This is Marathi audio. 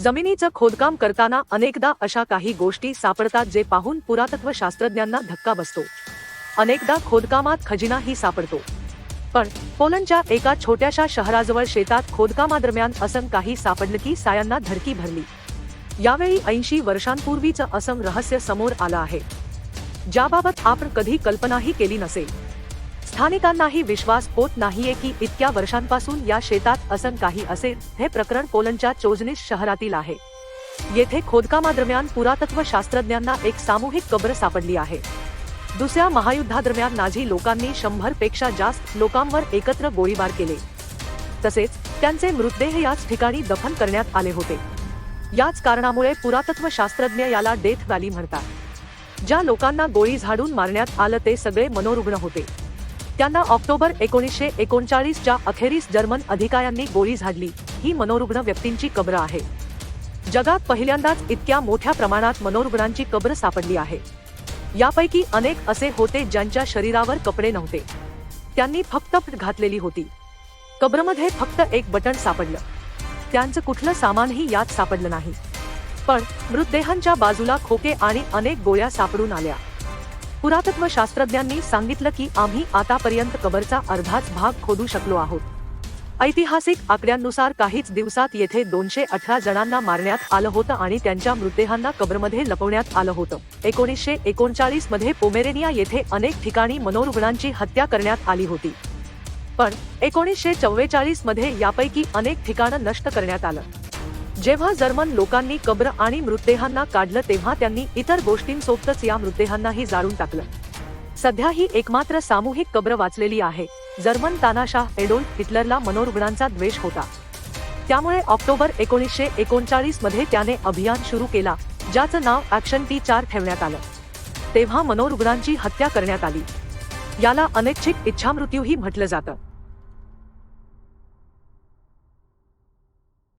जमिनीचं खोदकाम करताना अनेकदा अशा काही गोष्टी सापडतात जे पाहून पुरातत्व शास्त्रज्ञांना धक्का बसतो. अनेकदा खोदकामात खजिनाही सापडतो. पण पोलंडच्या एका छोट्याशा शहराजवळ शेतात खोदकामादरम्यान असं काही सापडलं की सायांना धडकी भरली. यावेळी ऐंशी वर्षांपूर्वीचं असं रहस्य समोर आलं आहे. ज्याबाबत आपण कधी कल्पनाही केली नसेल. स्थानिकांनाही विश्वास होत नाहीये की इतक्या वर्षांपासून या शेतात असन काही असेल हे प्रकरण पोलंडच्या चोजनिस शहरातील आहे. येथे खोदकामादरम्यान पुरातत्व शास्त्रज्ञांना एक सामूहिक कबर सापडली आहे. दुसऱ्या महायुद्धादरम्यान नाझी लोकांनी शंभरपेक्षा जास्त लोकांवर एकत्र गोळीबार केले. तसेच त्यांचे मृतदेह याच ठिकाणी दफन करण्यात आले होते. याच कारणामुळे पुरातत्व शास्त्रज्ञ याला डेथ व्हॅली म्हणतात. ज्या लोकांना गोळी झाडून मारण्यात आलं ते सगळे मनोरुग्ण होते. त्यांना ऑक्टोबर एकोणीसशे एकोणचाळीसच्या अखेरीस जर्मन अधिकाऱ्यांनी गोळी झाडली. ही मनोरुग्ण व्यक्तींची कब्र आहे. जगात पहिल्यांदाच इतक्या मोठ्या प्रमाणात मनोरुग्णांची कब्र सापडली आहे. यापैकी अनेक असे होते ज्यांच्या शरीरावर कपडे नव्हते. त्यांनी फक्त घातलेली होती. कब्रमध्ये फक्त एक बटण सापडलं. त्यांचं कुठलं सामानही यात सापडलं नाही. पण मृतदेहांच्या बाजूला खोके आणि अनेक गोळ्या सापडून आल्या. पुरातत्व शास्त्रज्ञांनी सांगितलं की आम्ही आतापर्यंत कबरचा अर्धाच भाग खोदू शकलो आहोत. ऐतिहासिक आकड्यांनुसार काहीच दिवसात येथे दोनशे अठरा जणांना मारण्यात आलं होतं आणि त्यांच्या मृतदेहांना कबरमध्ये लपवण्यात आलं होतं. एकोणीसशे एकोणचाळीसमध्ये पोमेरेनिया येथे अनेक ठिकाणी मनोरुग्णांची हत्या करण्यात आली होती. पण एकोणीसशे चव्वेचाळीसमध्ये यापैकी अनेक ठिकाणं नष्ट करण्यात आलं. जेव्हा जर्मन लोकांनी कब्र आणि मृतदेहांना काढलं तेव्हा त्यांनी इतर गोष्टींसोबतच या मृतदेहांनाही जाळून टाकलं. सध्या ही एकमात्र सामूहिक कब्र वाचलेली आहे. जर्मन तानाशाह एडोल्फ हिटलरला मनोरुग्णांचा द्वेष होता. त्यामुळे ऑक्टोबर एकोणीसशे एकोणचाळीसमध्ये त्याने अभियान सुरू केला ज्याचं नाव ऍक्शन टी चार ठेवण्यात आलं. तेव्हा मनोरुग्णांची हत्या करण्यात आली. याला अनैच्छिक इच्छामृत्यूही म्हटलं जातं.